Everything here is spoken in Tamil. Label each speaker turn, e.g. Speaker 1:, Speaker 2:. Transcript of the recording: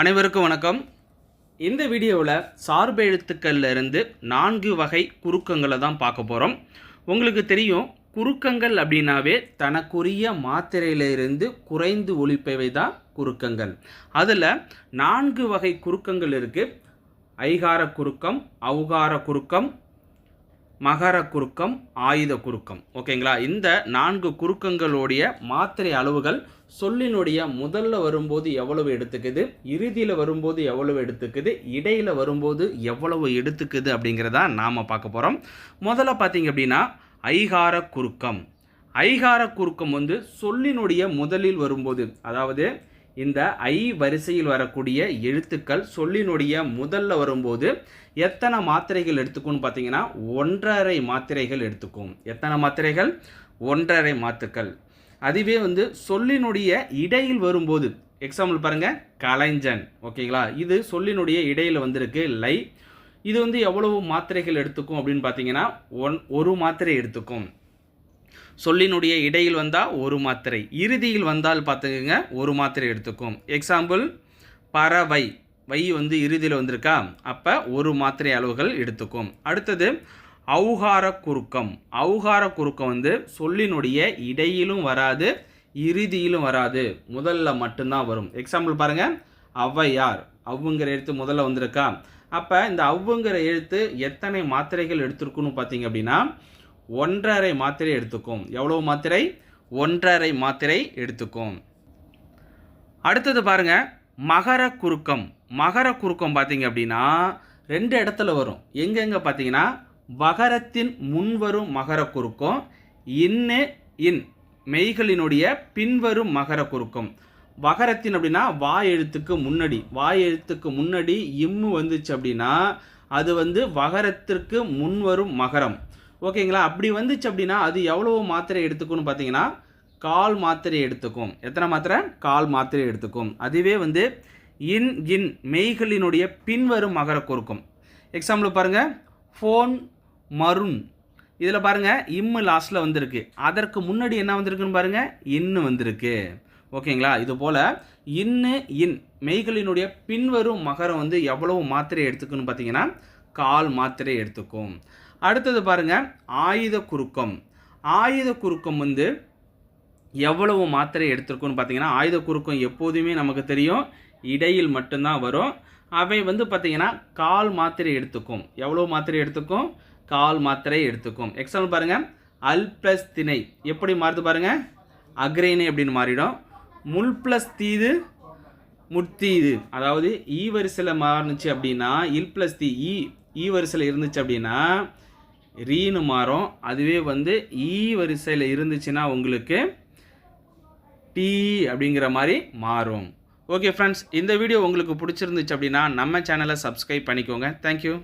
Speaker 1: அனைவருக்கும் வணக்கம். இந்த வீடியோவில் சார்பு எழுத்துக்கள்ல இருந்து நான்கு வகை குறுக்கங்களை தான் பார்க்க போகிறோம் உங்களுக்கு தெரியும் குறுக்கங்கள் அப்படின்னாவே தனக்குரிய மாத்திரையிலிருந்து குறைந்து ஒழிப்பவை தான் குறுக்கங்கள். அதில் நான்கு வகை குறுக்கங்கள் இருக்குது ஐகார குறுக்கம் அவுகார குறுக்கம் மகர குறுக்கம் ஆயுத குறுக்கம். ஓகேங்களா? இந்த நான்கு குறுக்கங்களுடைய மாத்திரை அளவுகள் சொல்லினுடைய முதல்ல வரும்போது எவ்வளவு எடுத்துக்குது இறுதியில் வரும்போது எவ்வளவு எடுத்துக்குது இடையில் வரும்போது எவ்வளவு எடுத்துக்குது அப்படிங்கிறத நாம் பார்க்க போகிறோம் முதல்ல பார்த்தீங்க அப்படின்னா ஐகார குறுக்கம். ஐகார குறுக்கம் வந்து சொல்லினுடைய முதலில் வரும்போது அதாவது இந்த ஐ வரிசையில் வரக்கூடிய எழுத்துக்கள் சொல்லினுடைய முதல்ல வரும்போது எத்தனை மாத்திரைகள் எடுத்துக்கும்னு பார்த்தீங்கன்னா ஒன்றரை மாத்திரைகள் எடுத்துக்கும். எத்தனை மாத்திரைகள்? ஒன்றரை மாத்துக்கள். அதுவே வந்து சொல்லினுடைய இடையில் வரும்போது எக்ஸாம்பிள் பாருங்கள் கலைஞன். ஓகேங்களா? இது சொல்லினுடைய இடையில் வந்திருக்கு லை. இது வந்து எவ்வளவு மாத்திரைகள் எடுத்துக்கும் அப்படின்னு பார்த்தீங்கன்னா ஒன் ஒரு மாத்திரை எடுத்துக்கும். சொல்லினுடைய இடையில் வந்தால் ஒரு மாத்திரை. இறுதியில் வந்தால் பார்த்துக்கங்க ஒரு மாத்திரை எடுத்துக்கும். எக்ஸாம்பிள் பறவை. வை வந்து இறுதியில் வந்திருக்கா? அப்போ ஒரு மாத்திரை அளவுகள் எடுத்துக்கும். அடுத்தது அவுகார குறுக்கம். அவுகார குறுக்கம் வந்து சொல்லினுடைய இடையிலும் வராது இறுதியிலும் வராது. முதல்ல மட்டும்தான் வரும். எக்ஸாம்பிள் பாருங்கள் ஔவையார் அவ்வுங்கிற எழுத்து முதல்ல வந்திருக்கா? அப்போ இந்த அவ்வுங்கிற எழுத்து எத்தனை மாத்திரைகள் எடுத்திருக்குன்னு பார்த்தீங்க அப்படின்னா ஒன்றரை மாத்திரை எடுத்துக்கும். எவ்வளவு மாத்திரை? ஒன்றரை மாத்திரை எடுத்துக்கும். அடுத்தது பாருங்க மகர குறுக்கம் மகர குறுக்கம் பார்த்தீங்க அப்படின்னா ரெண்டு இடத்துல வரும். எங்கெங்க பார்த்தீங்கன்னா வகரத்தின் முன்வரும் மகர குறுக்கம் இன்னு இன் மெய்களினுடைய பின்வரும் மகர குறுக்கம் வகரத்தின் அப்படின்னா வாய் எழுத்துக்கு முன்னாடி. வாய் எழுத்துக்கு முன்னாடி இம்மு வந்துச்சு அப்படின்னா அது வந்து வகரத்திற்கு முன்வரும் மகரம். ஓகேங்களா? அப்படி வந்துச்சு அப்படின்னா அது எவ்வளவு மாத்திரை எடுத்துக்கும்னு பார்த்தீங்கன்னா கால் மாத்திரை எடுத்துக்கும். எத்தனை மாத்திரை? கால் மாத்திரை எடுத்துக்கும். அதுவே வந்து இன் இன் மெய்களினுடைய பின்வரும் மகர குறுக்கம். எக்ஸாம்பிள் பாருங்கள் ஃபோன் மருண் இதில் பாருங்கள் இம்மு லாஸ்ட்டில் வந்திருக்கு. அதற்கு முன்னாடி என்ன வந்திருக்குன்னு பாருங்கள் இன்னு வந்திருக்கு. ஓகேங்களா? இது போல் இன்னு இன் மெய்களினுடைய பின்வரும் மகரம் வந்து எவ்வளவு மாத்திரை எடுத்துக்குன்னு பார்த்தீங்கன்னா கால் மாத்திரை எடுத்துக்கும். அடுத்தது பாருங்க ஆயுத குறுக்கம் ஆயுத குறுக்கம் வந்து எவ்வளவு மாத்திரை எடுத்திருக்குன்னு பார்த்தீங்கன்னா ஆயுத குறுக்கம் எப்போதுமே நமக்கு தெரியும். இடையில் மட்டும்தான் வரும். அவை வந்து பார்த்தீங்கன்னா கால் மாத்திரை எடுத்துக்கும். எவ்வளோ மாத்திரை எடுத்துக்கும்? கால் மாத்திரை எடுத்துக்கும். எக்ஸாம்பிள் பாருங்க அல் ப்ளஸ் திணை எப்படி மாறுது பாருங்க? அக்ரைனை அப்படின்னு மாறிடும். முள் ப்ளஸ் தீது முத்தீது அதாவது ஈ வரிசையில் மாறுனுச்சு அப்படின்னா இல் ப்ளஸ் தி ஈ ஈ வரிசையில் இருந்துச்சு அப்படின்னா ரீனு மாறும். அதுவே வந்து e ஈ வரிசையில் இருந்துச்சுன்னா உங்களுக்கு டி அப்படிங்கிற மாதிரி மாறும். ஓகே ஃப்ரெண்ட்ஸ் இந்த வீடியோ உங்களுக்கு பிடிச்சிருந்துச்சு அப்படின்னா நம்ம சேனலை சப்ஸ்கிரைப் பண்ணிக்கோங்க. தேங்க்யூ